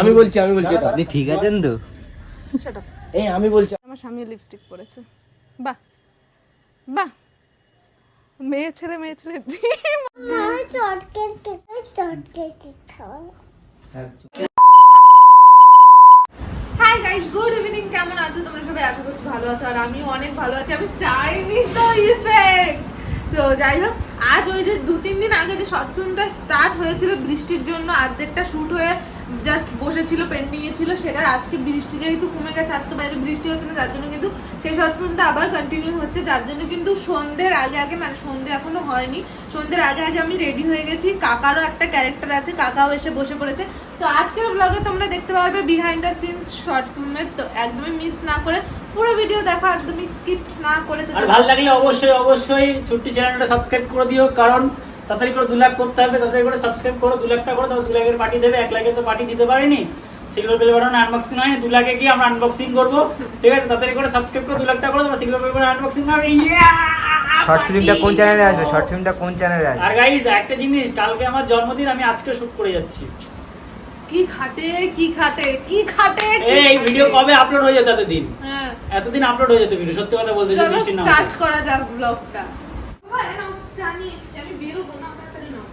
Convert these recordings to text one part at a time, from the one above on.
আমি বলছি আমি বলছি এটা আপনি ঠিক আছেন তো? এই আমি বলছি আমার স্বামী লিপস্টিক পরেছে। বাহ বাহ। মেয়ে ছেলে মেয়ে ছেলে। হাই গাইস গুড ইভিনিং কেমন আছো? তোমরা সবাই আশা করছি ভালো আছো। আর আমি অনেক ভালো আছি। আমি চাইনি তো ইফেক্ট তো যাই হোক আজ ওই যে দু তিন দিন আগে যে শর্ট ফিল্মটা স্টার্ট হয়েছিল বৃষ্টির জন্য, আর্ধেকটা শুট হয়ে জাস্ট বসেছিল পেন্ডিং এ ছিল সেটা আজকে বৃষ্টি যেহেতু কমে গেছে আজকে বাইরে বৃষ্টি হচ্ছে না যার জন্য কিন্তু সেই শর্ট ফিল্মটা আবার কন্টিনিউ হচ্ছে যার জন্য কিন্তু সন্ধ্যের আগে আগে মানে সন্ধ্যে এখনও হয়নি সন্ধ্যের আগে আগে আমি রেডি হয়ে গেছি কাকারও একটা ক্যারেক্টার আছে কাকাও এসে বসে পড়েছে তো আজকের ব্লগে তোমরা দেখতে পারবে বিহাইন্ড দ্য সিনস শর্ট ফিল্মের তো একদমই মিস না করে পুরো ভিডিও দেখো একদমই স্কিপ না করে তো ভালো লাগলে অবশ্যই অবশ্যই ছুটি চ্যানেলটা সাবস্ক্রাইব করে দিও কারণ তাড়াতাড়ি করে দু লাখ করতে হবে তাড়াতাড়ি করে সাবস্ক্রাইব করো দু লাখটা করো তারপর দু লাখের পার্টি দেবে এক লাখে তো পার্টি দিতে পারিনি। সিলভার বেল বাটন আনবক্সিং হয়নি দু লাখে গিয়ে আমরা আনবক্সিং করব। ঠিক আছে তাড়াতাড়ি করে সাবস্ক্রাইব করো দু লাখটা করো তারপর সিলভার বেল বাটন আনবক্সিং হবে। শর্ট ফিল্মটা কোন চ্যানেলে আসবে? শর্ট ফিল্মটা কোন চ্যানেলে আসবে? আর গাইস একটা জিনিস কালকে আমার জন্মদিন আমি আজকে শুট করে যাচ্ছি। কি খাটে? কি খাটে? কি খাটে? এই ভিডিও কবে আপলোড হয়ে যেত এতদিন? হ্যাঁ। এতদিন আপলোড হয়ে যেত ভিডিও সত্যি কথা বলতে চলো স্টার্ট করা যাক ব্লগটা জানি আমি বেরোবো না তাড়াতাড়ি নাও।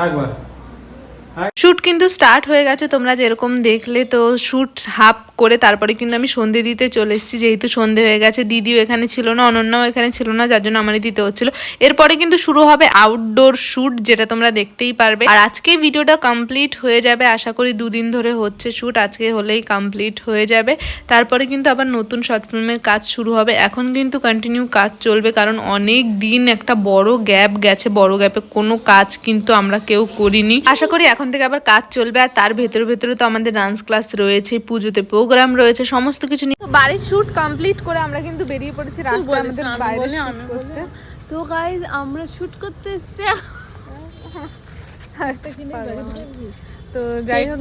একবার। শ্যুট কিন্তু স্টার্ট হয়ে গেছে তোমরা যেরকম দেখলে তো শ্যুট হাফ করে তারপরে কিন্তু আমি সন্ধে দিতে চলে এসেছি। যেহেতু সন্ধে হয়ে গেছে, দিদিও এখানে ছিল না, অনন্যাও এখানে ছিল না, যার জন্য আমারই দিতে হচ্ছিল। এরপরে কিন্তু শুরু হবে আউটডোর শ্যুট যেটা তোমরা দেখতেই পারবে। আর আজকে ভিডিওটা কমপ্লিট হয়ে যাবে, আশা করি দুদিন ধরে হচ্ছে শ্যুট আজকে হলেই কমপ্লিট হয়ে যাবে। তারপরে কিন্তু আবার নতুন শর্ট ফিল্মের কাজ শুরু হবে। এখন কিন্তু কন্টিনিউ কাজ চলবে, কারণ অনেক দিন একটা বড় গ্যাপ গেছে, বড় গ্যাপে কোনো কাজ কিন্তু আমরা কেউ করিনি। আশা করি এখন থেকে আবার কাজ চলবে, আর তার ভেতরে ভেতরে তো আমাদের ডান্স ক্লাস রয়েছে, পুজোতে প্রোগ্রাম রয়েছে সমস্ত কিছু নিয়ে। বাড়ির শুট কমপ্লিট করে আমরা কিন্তু বেরিয়ে পড়েছি রাস্তায় আমাদের বাইরে করতে। তো গাইজ আমরা শুট করতে এসেছি। তো যাই হোক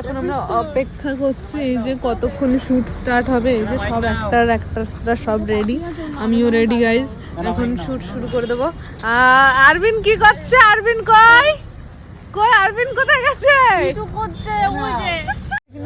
এখন আমরা অপেক্ষা করছি এই যে কতক্ষণে শুট স্টার্ট হবে এই যে সব অ্যাক্টার অ্যাক্ট্রেসরা সব রেডি আমিও রেডি গাইজ এখন শুট শুরু করে দেবো। আহ, আরবিন কি করছে? আরবিন কই? কই আরবিন কোথায় গেছে? কিছু করছে ওই যে।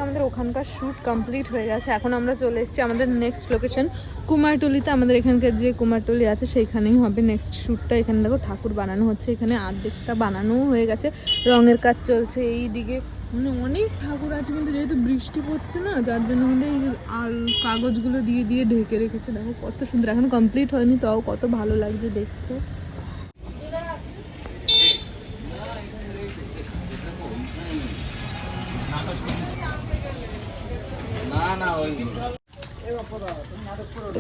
আমাদের ওখানকার শ্যুট কমপ্লিট হয়ে গেছে। এখন আমরা চলে এসেছি আমাদের নেক্সট লোকেশন কুমারটুলিতে। আমাদের এখানকার যে কুমারটুলি আছে, সেইখানেই হবে নেক্সট শ্যুটটা এখানে দেখো ঠাকুর বানানো হচ্ছে, এখানে আর্ধেকটা বানানো হয়ে গেছে। রঙের কাজ চলছে এই দিকে মানে অনেক ঠাকুর আছে, কিন্তু যেহেতু বৃষ্টি পড়ছে না, যার জন্য কিন্তু এই আর কাগজগুলো দিয়ে দিয়ে ঢেকে রেখেছে। দেখো কত সুন্দর, এখন কমপ্লিট হয়নি, তাও কত ভালো লাগছে দেখতে।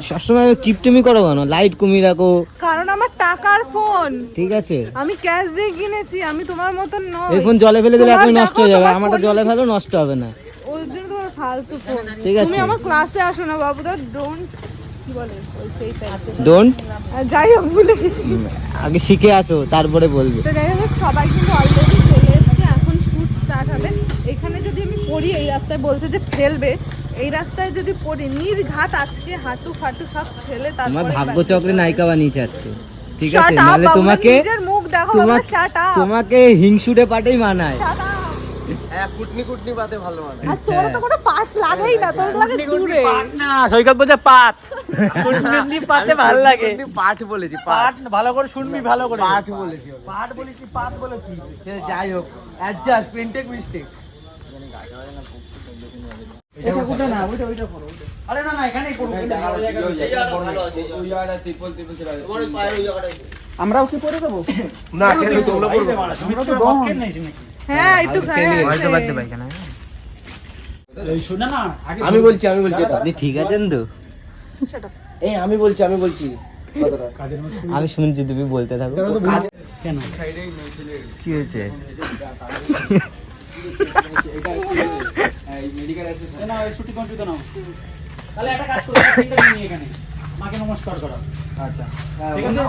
সবসময় কিপটেমি করো কেন? লাইট কমিয়ে রাখো। কারণ আমার টাকার ফোন ঠিক আছে। আমি ক্যাশ দিয়ে কিনেছি আমি তোমার মতন নই। এই ফোন জলে ফেলে দিলে এখন নষ্ট হয়ে যাবে। আমারটা জলে ফেলেও নষ্ট হবে না। ওই জন্য তোমার ফালতু ফোন ঠিক আছে। তুমি আমার ক্লাসে আসো না বাবু দা ডোন্ট কি বলে? ওই সেই টাইপের ডোন্ট যাই হোক ভুলে গেছি। আগে শিখে আসো তারপরে বলবে। তো যাই হোক সবাই কিন্তু অলরেডি চলে এসছে এখন শুট স্টার্ট হবে। এখানে যদি আমি পড়ি এই রাস্তায় বলছে যে ফেলবে এই রাস্তায় যদি পড়ি নির্ঘাত আজকে হাঁটু ফাটু সব ছেলে তোমার তারপরে ভাগ্য চক্রে নায়িকা বানিয়েছে আজকে। ঠিক আছে নাহলে তোমাকে নিজের মুখ দেখো তোমাকে তোমাকে হিংসুটে পাটেই মানায়। হ্যাঁ কুটনি কুটনি পাতে ভালো মানে। আর তোর তো কোনো পাট লাগাই না তোর লাগে দূরে। না সৈকত বলছে পাতে ভালো লাগে। কুটনি পাঠ বলেছি পাঠ পাট ভালো করে শুনবি ভালো করে। বলেছি পাট সে যাই হোক অ্যাডজাস্ট প্রিন্টেক মিস্টেক আরে না না এখানেই করব আমরাও কি করে দেবো? না কেন তোমরা করব। তোমরা তো বকের হ্যাঁ একটু হয়তো পারি আমি বলছি আমি বলছি এটা। আপনি ঠিক আছেন তো? এই আমি বলছি আমি বলছি। আমি শুনছি তুমি বলতে থাকো। কেন? কি হয়েছে? না ওই ছুটি কন্টিনিউ নাও তাহলে একটা কাজ করো নিয়ে এখানে। মাকে নমস্কার করো। আচ্ছা। ঠিক আছে?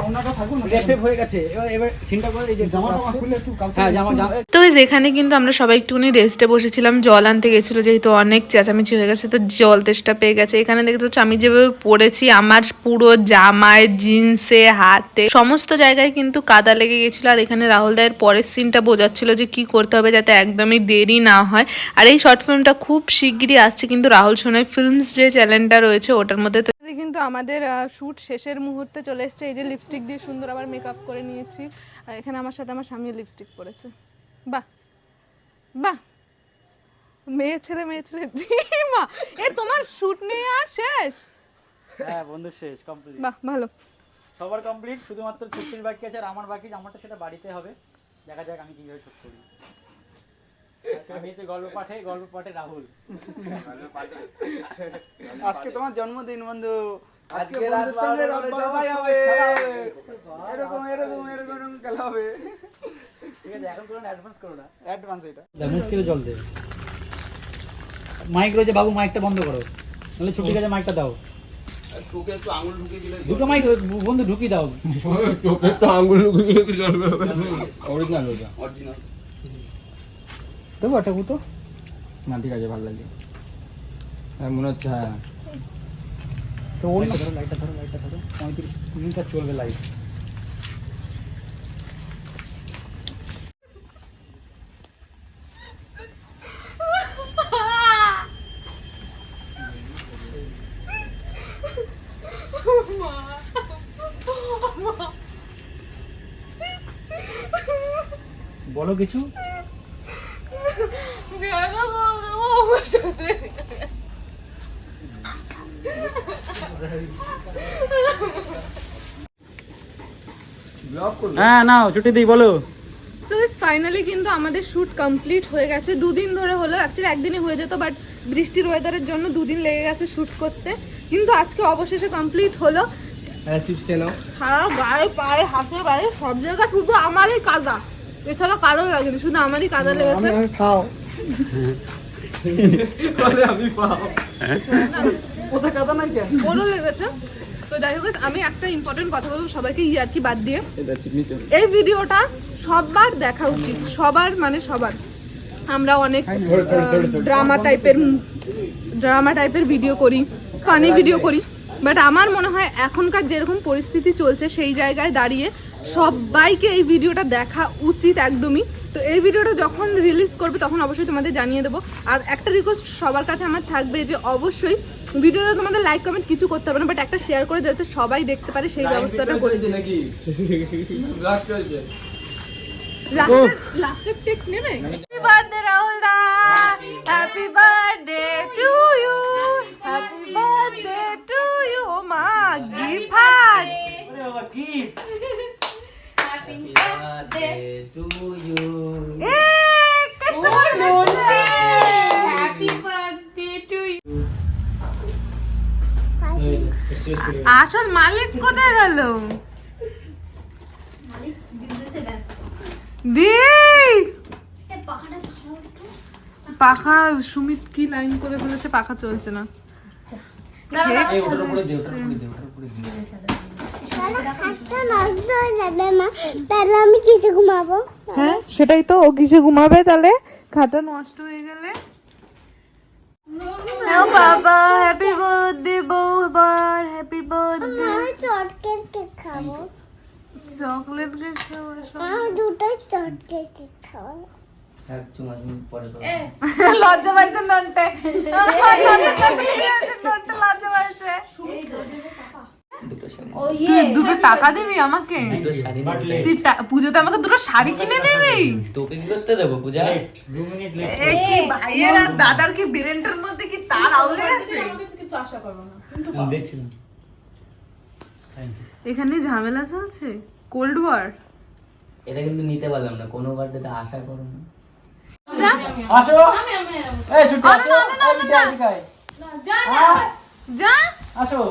রেফে হয়ে গেছে। এবার এবার সিনটা করে এই যে জামা খুলে একটু হ্যাঁ জামা জামা তো এখানে কিন্তু আমরা সবাই একটুখানি রেস্টে বসেছিলাম জল আনতে গেছিল যেহেতু অনেক চেঁচামেচি হয়ে গেছে তো জল তেষ্টা পেয়ে গেছে। এখানে দেখতে পাচ্ছি আমি যেভাবে পড়েছি আমার পুরো জামায় জিন্সে হাতে সমস্ত জায়গায় কিন্তু কাদা লেগে গেছিল। আর এখানে রাহুল দায়ের পরের সিনটা বোঝাচ্ছিল যে কি করতে হবে যাতে একদমই দেরি না হয়। আর এই শর্ট ফিল্মটা খুব শিগগিরই আসছে কিন্তু রাহুল সোনাই ফিল্মস যে চ্যানেলটা রয়েছে ওটার মধ্যে কিন্তু আমাদের শ্যুট শেষের মুহূর্তে চলে এসেছে। এই যে লিপস্টিক দিয়ে সুন্দর আবার মেকআপ করে নিয়েছি। আর এখানে আমার সাথে আমার স্বামীও লিপস্টিক পরেছে। বাহ! বাহ! মেয়ে ছেলে মেয়ে ছেলে। মা! এ তোমার শ্যুট নিয়ে আর শেষ? হ্যাঁ বন্ধু শেষ কমপ্লিট বাহ ভালো। সবার কমপ্লিট শুধুমাত্র ছুটির বাকি আছে আর আমার বাকি আমারটা সেটা বাড়িতে হবে। দেখা যাক আমি কীভাবে শুট করি। আমি হচ্ছে গল্প পাঠে গল্প পাঠে রাহুল আজকে তোমার জন্মদিন বন্ধু। আজকে রাত বারোটার পরে সবাই সবাই হবে। হবে। এরকম এরকম এরকম এরকম খেলা হবে। ঠিক আছে এখন কোনো অ্যাডভান্স করো না। অ্যাডভান্স এটা। মুশকিলে জল দে। মাইক রয়েছে বাবু মাইকটা বন্ধ করো। নাহলে ছুটি কাছে মাইকটা দাও। দুটো মাইক বন্ধু ঢুকিয়ে দাও। অরিজিনাল ওটা দেবো একটা কুতো না, ঠিক আছে, ভালো লাগছে। হ্যাঁ মনে হচ্ছে হ্যাঁ। তো ওর ধরো, লাইটটা ধরো লাইটটা ধরো। পঁয়ত্রিশ মিনিট আর চলবে লাইট বলো কিছু? হ্যাঁ নাও ছুটি দিই বলো। তো ফাইনালি কিন্তু আমাদের শ্যুট কমপ্লিট হয়ে গেছে। দুদিন ধরে হলো অ্যাকচুয়ালি একদিনই হয়ে যেত বাট বৃষ্টির ওয়েদারের জন্য দুদিন লেগে গেছে শ্যুট করতে। কিন্তু আজকে অবশেষে কমপ্লিট হলো। চিপস খেয়ে নাও। সারা গায়ে পায়ে হাতে পায়ে সব জায়গায় শুধু আমারই কাদা। এছাড়া কারও লাগেনি শুধু আমারই কাদা লেগেছে। খাও। বলে আমি পাও। কোথায় কাদা নাই কেন ওরও লেগেছে তো যাই হোক আমি একটা ইম্পর্টেন্ট কথা বলব সবাইকে ইয়ার কি বাদ দিয়ে। এই ভিডিওটা সবার দেখা উচিত সবার মানে সবার। আমরা অনেক ড্রামা টাইপের ড্রামা টাইপের ভিডিও করি ফানি ভিডিও করি। বাট আমার মনে হয় এখনকার যেরকম পরিস্থিতি চলছে সেই জায়গায় দাঁড়িয়ে সবাইকে এই ভিডিওটা দেখা উচিত একদমই। তো এই ভিডিওটা যখন রিলিজ করবে তখন অবশ্যই তোমাদের জানিয়ে দেবো। আর একটা রিকোয়েস্ট সবার কাছে আমার থাকবে যে অবশ্যই ভিডিওতে তোমাদের লাইক কমেন্ট কিছু করতে হবে না বাট একটা শেয়ার করে যাতে সবাই দেখতে পারে সেই ব্যবস্থাটা করে দিই নাকি? লাস্টের লাস্টের টেক নেবে? Happy birthday Rahul da. Happy birthday to you happy birthday to you মা গিফট এ হ্যাপি বার্থডে টু ইউ আসল মালিক কোথায় গেল? দি! পাখা সুমিত কি লাইন করে ফেলেছে? পাখা চলছে না। তাহলে আমি কিছু ঘুমাবো হ্যাঁ সেটাই তো ও কিসে ঘুমাবে তাহলে? খাতা নষ্ট হয়ে গেলে? হ্যাঁ বাবা হ্যাপি বার্থডে বৌবার হ্যাপি বার্থডে আমি চটকেট কেক খাব। চকলেট কেক খাব আমি দুটো চটকেট কেক খাব। লজ্জা পাইছে নন্টে। লজ্জা পাইছে দুটো শাড়ি তুই দুটো টাকা দিবি আমাকে? দুটো শাড়ি তুই পুজোতে আমাকে দুটো শাড়ি কিনে দিবি? তোকে কি করতে দেবো পূজা? দু মিনিট লেট এ কি ভাইয়ের আর দাদার কি ব্রেনটার মধ্যে কি তার আউলে গেছে দেখছিলাম। এখানে ঝামেলা চলছে? কোল্ড ওয়ার এটা কিন্তু নিতে পারলাম না কোনো বার্থডেতে আশা করো না। আসো। এই ছুটি আসো। এই বিদ্যা এদিকে আয়। যা। আসো।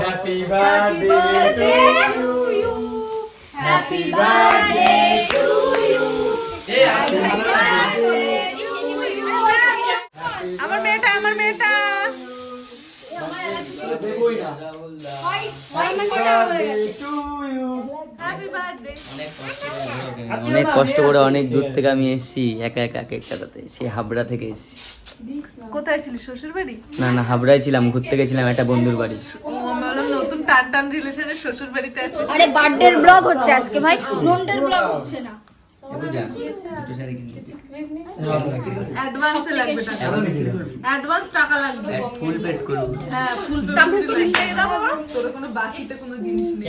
Happy birthday to you happy birthday আমার মেয়েটা আমার মেয়েটা। দেবই না অনেক কষ্ট করে অনেক দূর থেকে আমি এসেছি একা একা কেক কাটাতে সেই হাবড়া থেকে এসেছি। কোথায় ছিলিস শ্বশুর বাড়ি? না না হাবড়ায় ছিলাম ঘুরতে গেছিলাম একটা বন্ধুর বাড়ি। নতুন টান টান রিলেশনের শ্বশুর বাড়িতে আছিস। আরে বার্থডে ব্লগ হচ্ছে আজকে ভাই। নন্টের ব্লগ হচ্ছে না। অ্যাডভান্সে টাকা। লাগবে। ফুল পেট করব হ্যাঁ ফুল পেমেন্ট তোর কোনো বাকিতে কোনো জিনিস নেই।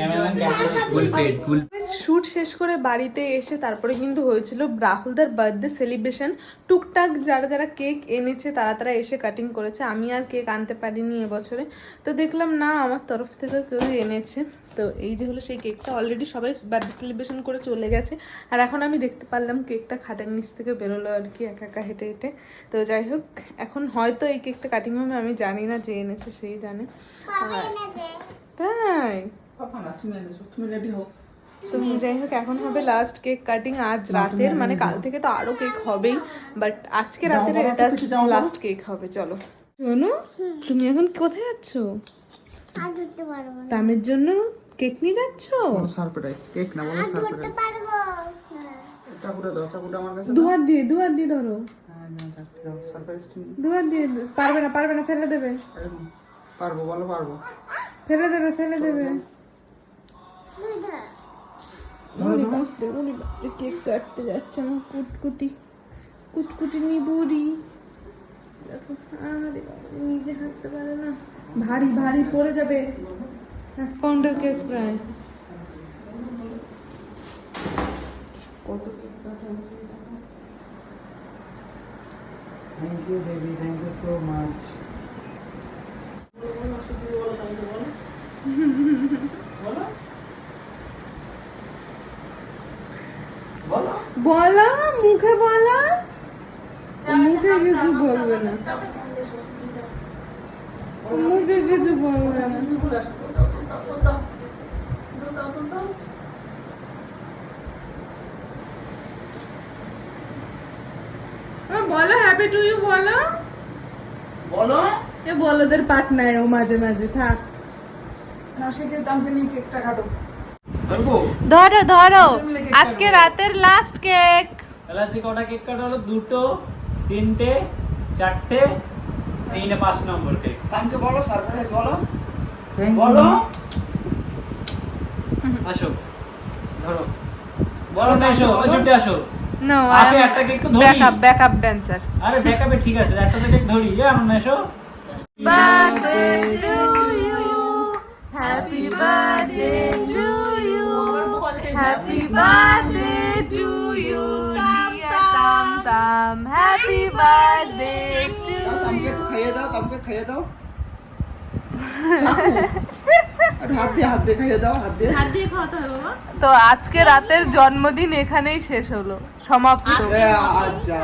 ফুল পেট ফুল শ্যুট শেষ করে বাড়িতে এসে তারপরে কিন্তু হয়েছিল রাহুলদার বার্থডে সেলিব্রেশন টুকটাক যারা যারা কেক এনেছে তারা তারা এসে কাটিং করেছে। আমি আর কেক আনতে পারিনি এবছরে। তো দেখলাম না আমার তরফ থেকে কেউ এনেছে। তো এই যে হলো সেই কেকটা অলরেডি সবাই বার্থডে সেলিব্রেশন করে চলে গেছে। আর এখন আমি দেখতে পারলাম কেকটা খাটের নিচ থেকে বেরোলো আর কি একা একা হেঁটে হেঁটে। তো যাই হোক এখন হয়তো এই কেকটা কাটিং হবে আমি জানি না যে এনেছে সেই জানে। তাই? পাপা না তুমি এনেছো তুমি রেডি হও। তো যাই হোক এখন হবে লাস্ট কেক কাটিং আজ রাতের মানে কাল থেকে তো আরও কেক হবেই। বাট আজকে রাতের এটা লাস্ট কেক হবে চলো। শোনো তুমি এখন কোথায় যাচ্ছ না। দামের জন্য কেক নিয়ে যাচ্ছ? সারপ্রাইজ কেক না বলো আর পারব। চাকুটা দাও চাকুটা আমার কাছে দিয়ে দু হাত দিয়ে ধরো। সারপ্রাইজ তুমি। দিয়ে পারবে না পারবে না ফেলে দেবে। পারব বলো পারব। ফেলে দেবে ফেলে দেবে। কেক কাটতে যাচ্ছে আমার কুটকুটি কুটকুটি নি বুড়ি দেখো আরে নিজে হাঁটতে পারে না। ভারী ভারী পড়ে যাবে। পাউন্ডের কেক প্রায় কত কেক কাটা হচ্ছে দেখো। Thank you baby thank you so much বলো বলো মুখে বলো মুখে কিছু বলবে না মুখে কিছু বলবে না আ, বলো হ্যাপি টু ইউ বলো। বলো। এ বলদের পাট নাই ও মাঝে মাঝে থাক। না সেকে দামকে নিয়ে কেকটা কাটো। ধরো ধরো। আজকে রাতের লাস্ট কেক তাহলে আজকে কটা কেক কাটা হলো? দুটো তিনটে চারটে এইটা পাঁচ নম্বর কেক দামকে বলো সারপ্রাইজ বলো। বলো। আসো ধরো বলো না এসো ওই আসো নো আসে একটা কেক তো ধরি ব্যাকআপ ব্যাকআপ ড্যান্সার আরে ব্যাকআপে ঠিক আছে একটা তো কেক ধরি এ আমার এসো birthday to you. Happy birthday to you. Happy birthday to you. dear Tam Tam. Happy birthday to দামকে খাইয়ে দাও দামকে খাইয়ে দাও একটু হাত দিয়ে হাত দিয়ে খাইয়ে দাও হাত দিয়ে তো আজকে রাতের জন্মদিন এখানেই শেষ হলো। সমাপ্ত। এ, আচ্ছা।